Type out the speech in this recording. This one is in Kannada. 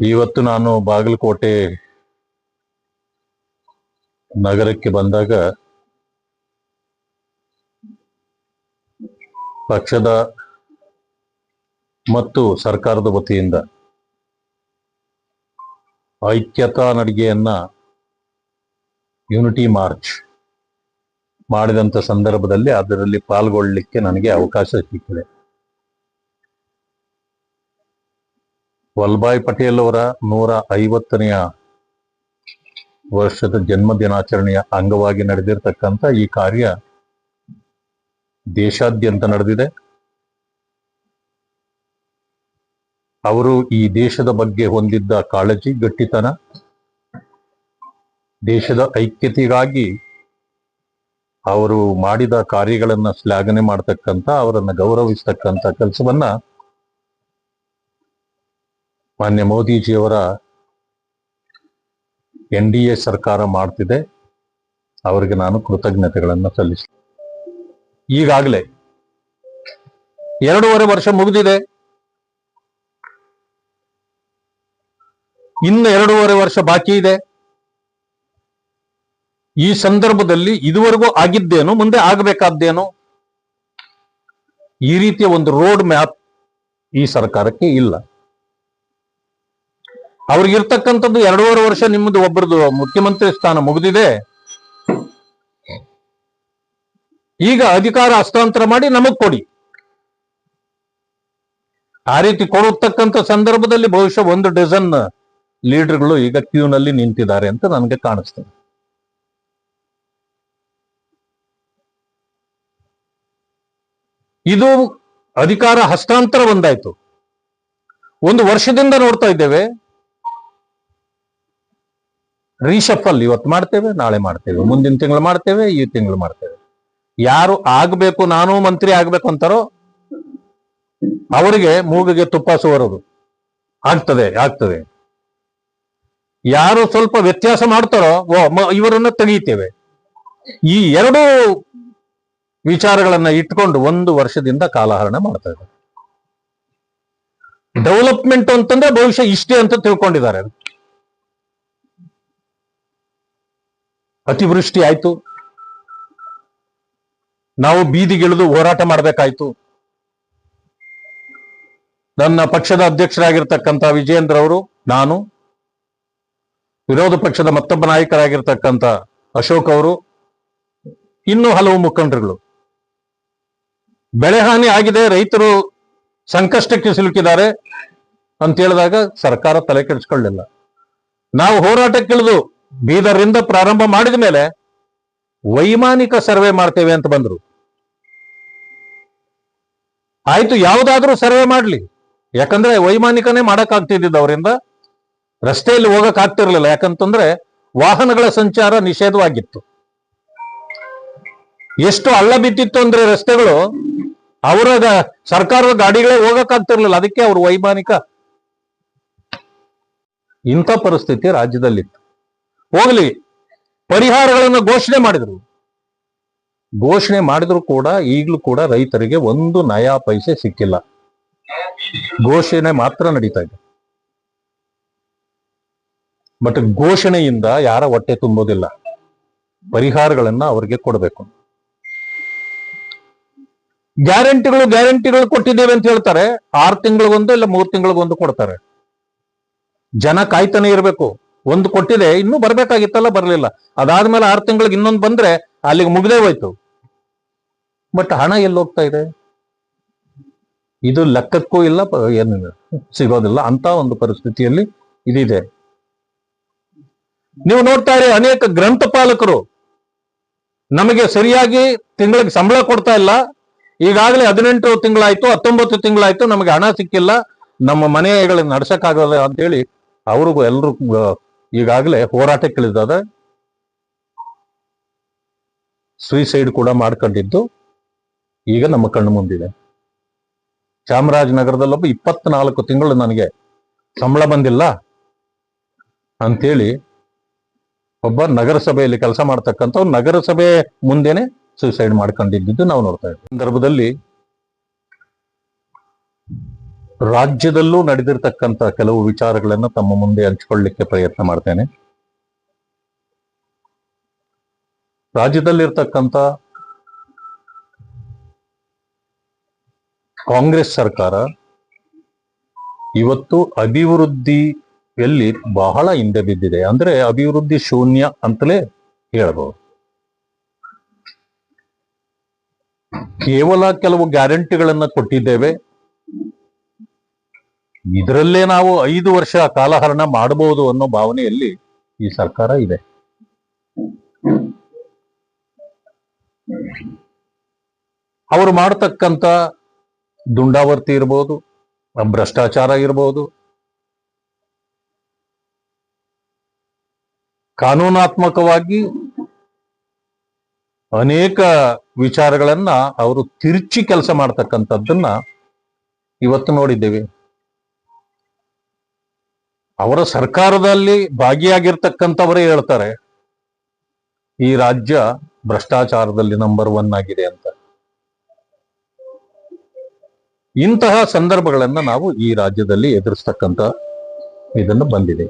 ಇವತ್ತು ನಾನು ಬಾಗಲಕೋಟೆ ನಗರಕ್ಕೆ ಬಂದಾಗ ಪಕ್ಷದ ಮತ್ತು ಸರ್ಕಾರದ ವತಿಯಿಂದ ಐಕ್ಯತಾ ನಡಿಗೆಯನ್ನ ಯುನಿಟಿ ಮಾರ್ಚ್ ಮಾಡಿದಂತ ಸಂದರ್ಭದಲ್ಲಿ ಅದರಲ್ಲಿ ಪಾಲ್ಗೊಳ್ಳಲಿಕ್ಕೆ ನನಗೆ ಅವಕಾಶ ಸಿಕ್ಕಿದೆ. ವಲ್ಲಭಾಯ್ ಪಟೇಲ್ ಅವರ ನೂರ ಐವತ್ತನೆಯ ವರ್ಷದ ಜನ್ಮ ದಿನಾಚರಣೆಯ ಅಂಗವಾಗಿ ನಡೆದಿರ್ತಕ್ಕಂಥ ಈ ಕಾರ್ಯ ದೇಶಾದ್ಯಂತ ನಡೆದಿದೆ. ಅವರು ಈ ದೇಶದ ಬಗ್ಗೆ ಹೊಂದಿದ್ದ ಕಾಳಜಿ, ಗಟ್ಟಿತನ, ದೇಶದ ಐಕ್ಯತೆಗಾಗಿ ಅವರು ಮಾಡಿದ ಕಾರ್ಯಗಳನ್ನ ಶ್ಲಾಘನೆ ಮಾಡತಕ್ಕಂಥ, ಅವರನ್ನ ಗೌರವಿಸ್ತಕ್ಕಂಥ ಕೆಲಸವನ್ನ ಮಾನ್ಯ ಮೋದಿಜಿಯವರ ಎನ್ ಡಿ ಎ ಸರ್ಕಾರ ಮಾಡ್ತಿದೆ. ಅವರಿಗೆ ನಾನು ಕೃತಜ್ಞತೆಗಳನ್ನು ಸಲ್ಲಿಸ ಈಗಾಗಲೇ ಎರಡೂವರೆ ವರ್ಷ ಮುಗಿದಿದೆ. ಇನ್ನು ಎರಡೂವರೆ ವರ್ಷ ಬಾಕಿ ಇದೆ. ಈ ಸಂದರ್ಭದಲ್ಲಿ ಇದುವರೆಗೂ ಆಗಿದ್ದೇನು, ಮುಂದೆ ಆಗಬೇಕಾದ್ದೇನು, ಈ ರೀತಿಯ ಒಂದು ರೋಡ್ ಮ್ಯಾಪ್ ಈ ಸರ್ಕಾರಕ್ಕೆ ಇಲ್ಲ. ಅವ್ರಿಗಿರ್ತಕ್ಕಂಥದ್ದು ಎರಡೂವರೆ ವರ್ಷ ನಿಮ್ಮದು ಒಬ್ಬರದು ಮುಖ್ಯಮಂತ್ರಿ ಸ್ಥಾನ ಮುಗಿದಿದೆ. ಈಗ ಅಧಿಕಾರ ಹಸ್ತಾಂತರ ಮಾಡಿ ನಮಗ್ ಕೊಡಿ. ಆ ರೀತಿ ಕೊಡತಕ್ಕಂಥ ಸಂದರ್ಭದಲ್ಲಿ ಬಹುಶಃ ಒಂದು ಡಜನ್ ಲೀಡರ್ಗಳು ಈಗ ಕ್ಯೂನಲ್ಲಿ ನಿಂತಿದ್ದಾರೆ ಅಂತ ನನಗೆ ಕಾಣಿಸ್ತದೆ ಇದು ಅಧಿಕಾರ ಹಸ್ತಾಂತರ ಒಂದಾಯ್ತು. ಒಂದು ವರ್ಷದಿಂದ ನೋಡ್ತಾ ಇದ್ದೇವೆ. ರೀಶಫಲ್ ಇವತ್ತು ಮಾಡ್ತೇವೆ, ನಾಳೆ ಮಾಡ್ತೇವೆ, ಮುಂದಿನ ತಿಂಗಳು ಮಾಡ್ತೇವೆ, ಈ ತಿಂಗಳು ಮಾಡ್ತೇವೆ. ಯಾರು ಆಗ್ಬೇಕು, ನಾನು ಮಂತ್ರಿ ಆಗ್ಬೇಕು ಅಂತಾರೋ, ಅವರಿಗೆ ಮೂಗಿಗೆ ತುಪ್ಪ ಸೋರೋದು ಆಗ್ತದೆ ಆಗ್ತದೆ. ಯಾರು ಸ್ವಲ್ಪ ವ್ಯತ್ಯಾಸ ಮಾಡ್ತಾರೋ, ಓ ಇವರನ್ನ ತೆಗೆಯುತ್ತೇವೆ ಈ ಎರಡು ವಿಚಾರಗಳನ್ನ ಇಟ್ಕೊಂಡು ಒಂದು ವರ್ಷದಿಂದ ಕಾಲಹರಣ ಮಾಡ್ತಾ ಇದ್ದಾರೆ. ಡೆವಲಪ್ಮೆಂಟ್ ಅಂತಂದ್ರೆ ಭವಿಷ್ಯ ಇಷ್ಟೇ ಅಂತ ತಿಳ್ಕೊಂಡಿದ್ದಾರೆ. ಅತಿವೃಷ್ಟಿ ಆಯ್ತು. ನಾವು ಬೀದಿಗಿಳಿದು ಹೋರಾಟ ಮಾಡಬೇಕಾಯ್ತು. ನನ್ನ ಪಕ್ಷದ ಅಧ್ಯಕ್ಷರಾಗಿರ್ತಕ್ಕಂಥ ವಿಜಯೇಂದ್ರ ಅವರು, ನಾನು, ವಿರೋಧ ಪಕ್ಷದ ಮತ್ತೊಬ್ಬ ನಾಯಕರಾಗಿರ್ತಕ್ಕಂಥ ಅಶೋಕ್ ಅವರು, ಇನ್ನೂ ಹಲವು ಮುಖಂಡರುಗಳು. ಬೆಳೆಹಾನಿ ಆಗಿದೆ, ರೈತರು ಸಂಕಷ್ಟಕ್ಕೆ ಸಿಲುಕಿದ್ದಾರೆ ಅಂತ ಹೇಳಿದಾಗ ಸರ್ಕಾರ ತಲೆ ಕೆಡಿಸ್ಕೊಳ್ಳಿಲ್ಲ ನಾವು ಹೋರಾಟಕ್ಕಿಳಿದು ಬೀದರ್ರಿಂದ ಪ್ರಾರಂಭ ಮಾಡಿದ ಮೇಲೆ ವೈಮಾನಿಕ ಸರ್ವೆ ಮಾಡ್ತೇವೆ ಅಂತ ಬಂದ್ರು. ಆಯ್ತು, ಯಾವುದಾದ್ರೂ ಸರ್ವೆ ಮಾಡ್ಲಿ. ಯಾಕಂದ್ರೆ ವೈಮಾನಿಕನೇ ಮಾಡಕ್ ಆಗ್ತಿದ್ದಿದ್ದು ಅವರಿಂದ. ರಸ್ತೆಯಲ್ಲಿ ಹೋಗಕ್ ಆಗ್ತಿರ್ಲಿಲ್ಲ ಯಾಕಂತಂದ್ರೆ ವಾಹನಗಳ ಸಂಚಾರ ನಿಷೇಧವಾಗಿತ್ತು. ಎಷ್ಟು ಹಳ್ಳ ಬಿದ್ದಿತ್ತು ಅಂದ್ರೆ ರಸ್ತೆಗಳು ಅವರ ಸರ್ಕಾರದ ಗಾಡಿಗಳೇ ಹೋಗಕ್ ಆಗ್ತಿರ್ಲಿಲ್ಲ ಅದಕ್ಕೆ ಅವರು ವೈಮಾನಿಕ. ಇಂಥ ಪರಿಸ್ಥಿತಿ ರಾಜ್ಯದಲ್ಲಿತ್ತು. ಹೋಗ್ಲಿ. ಪರಿಹಾರಗಳನ್ನು ಘೋಷಣೆ ಮಾಡಿದ್ರು. ಘೋಷಣೆ ಮಾಡಿದ್ರು ಕೂಡ ಈಗಲೂ ಕೂಡ ರೈತರಿಗೆ ಒಂದು ನಯಾ ಪೈಸೆ ಸಿಕ್ಕಿಲ್ಲ. ಘೋಷಣೆ ಮಾತ್ರ ನಡೀತಾ ಇದೆ. ಬಟ್ ಘೋಷಣೆಯಿಂದ ಯಾರ ಹೊಟ್ಟೆ ತುಂಬೋದಿಲ್ಲ. ಪರಿಹಾರಗಳನ್ನ ಅವರಿಗೆ ಕೊಡಬೇಕು. ಗ್ಯಾರಂಟಿಗಳು ಗ್ಯಾರಂಟಿಗಳು ಕೊಟ್ಟಿದ್ದೇವೆ ಅಂತ ಹೇಳ್ತಾರೆ. ಆರು ತಿಂಗಳಿಗೊಂದು ಇಲ್ಲ ಮೂರು ತಿಂಗಳಿಗೊಂದು ಕೊಡ್ತಾರೆ. ಜನ ಕಾಯ್ತಾನೆ ಇರಬೇಕು. ಒಂದು ಕೊಟ್ಟಿದೆ, ಇನ್ನೂ ಬರ್ಬೇಕಾಗಿತ್ತಲ್ಲ, ಬರ್ಲಿಲ್ಲ. ಅದಾದ್ಮೇಲೆ ಆರು ತಿಂಗಳಿಗೆ ಇನ್ನೊಂದು ಬಂದ್ರೆ ಅಲ್ಲಿಗೆ ಮುಗ್ದೇ ಹೋಯ್ತು. ಬಟ್ ಹಣ ಎಲ್ಲಿ ಹೋಗ್ತಾ ಇದೆ. ಇದು ಲೆಕ್ಕಕ್ಕೂ ಇಲ್ಲ ಏನು ಸಿಗೋದಿಲ್ಲ ಅಂತ ಒಂದು ಪರಿಸ್ಥಿತಿಯಲ್ಲಿ ಇದಿದೆ. ನೀವು ನೋಡ್ತಾ ಇರಿ, ಅನೇಕ ಗ್ರಂಥಪಾಲಕರು ನಮಗೆ ಸರಿಯಾಗಿ ತಿಂಗಳಿಗೆ ಸಂಬಳ ಕೊಡ್ತಾ ಇಲ್ಲ. ಈಗಾಗಲೇ ಹದಿನೆಂಟು ತಿಂಗಳಾಯ್ತು, ಹತ್ತೊಂಬತ್ತು ತಿಂಗಳಾಯ್ತು, ನಮಗೆ ಹಣ ಸಿಕ್ಕಿಲ್ಲ. ನಮ್ಮ ಮನೆಗಳನ್ನ ನಡ್ಸಕ್ಕಾಗಲ್ಲ ಅಂತೇಳಿ ಅವ್ರಿಗೂ ಎಲ್ರು ಈಗಾಗಲೇ ಹೋರಾಟಕ್ಕಿಳಿದಾದ ಸುಯಿಸೈಡ್ ಕೂಡ ಮಾಡ್ಕೊಂಡಿದ್ದು ಈಗ ನಮ್ಮ ಕಣ್ಣು ಮುಂದಿದೆ. ಚಾಮರಾಜನಗರದಲ್ಲೊಬ್ಬ ಇಪ್ಪತ್ನಾಲ್ಕು ತಿಂಗಳು ನನಗೆ ಸಂಬಳ ಬಂದಿಲ್ಲ ಅಂತೇಳಿ ಒಬ್ಬ ನಗರಸಭೆಯಲ್ಲಿ ಕೆಲಸ ಮಾಡ್ತಕ್ಕಂಥ ನಗರಸಭೆ ಮುಂದೆನೆ ಸುಸೈಡ್ ಮಾಡ್ಕೊಂಡಿದ್ದು ನಾವು ನೋಡ್ತಾ ಇದ್ದೀವಿ. ಸಂದರ್ಭದಲ್ಲಿ ರಾಜ್ಯದಲ್ಲೂ ನಡೆದಿರ್ತಕ್ಕಂಥ ಕೆಲವು ವಿಚಾರಗಳನ್ನ ತಮ್ಮ ಮುಂದೆ ಹಂಚಿಕೊಳ್ಳಲಿಕ್ಕೆ ಪ್ರಯತ್ನ ಮಾಡ್ತೇನೆ. ರಾಜ್ಯದಲ್ಲಿರ್ತಕ್ಕಂಥ ಕಾಂಗ್ರೆಸ್ ಸರ್ಕಾರ ಇವತ್ತು ಅಭಿವೃದ್ಧಿಯಲ್ಲಿ ಬಹಳ ಹಿಂದೆ ಬಿದ್ದಿದೆ. ಅಂದ್ರೆ ಅಭಿವೃದ್ಧಿ ಶೂನ್ಯ ಅಂತಲೇ ಹೇಳಬಹುದು. ಕೇವಲ ಕೆಲವು ಗ್ಯಾರಂಟಿಗಳನ್ನ ಕೊಟ್ಟಿದ್ದೇವೆ. ಇದರಲ್ಲೇ ನಾವು ಐದು ವರ್ಷ ಕಾಲಹರಣ ಮಾಡಬಹುದು ಅನ್ನೋ ಭಾವನೆಯಲ್ಲಿ ಈ ಸರ್ಕಾರ ಇದೆ. ಅವರು ಮಾಡತಕ್ಕಂತ ದುಂಡಾವರ್ತಿ ಇರ್ಬೋದು, ಭ್ರಷ್ಟಾಚಾರ ಇರ್ಬೋದು, ಕಾನೂನಾತ್ಮಕವಾಗಿ ಅನೇಕ ವಿಚಾರಗಳನ್ನ ಅವರು ತಿರುಚಿ ಕೆಲಸ ಮಾಡ್ತಕ್ಕಂಥದ್ದನ್ನ ಇವತ್ತು ನೋಡಿದ್ದೇವೆ. ಅವರ ಸರ್ಕಾರದಲ್ಲಿ ಭಾಗಿಯಾಗಿರ್ತಕ್ಕಂಥವರೇ ಹೇಳ್ತಾರೆ, ಈ ರಾಜ್ಯ ಭ್ರಷ್ಟಾಚಾರದಲ್ಲಿ ನಂಬರ್ ಒನ್ ಆಗಿದೆ ಅಂತ ಇಂತಹ ಸಂದರ್ಭಗಳನ್ನ ನಾವು ಈ ರಾಜ್ಯದಲ್ಲಿ ಎದುರಿಸ್ತಕ್ಕಂಥ ಇದನ್ನು ಬಂದಿದೆ.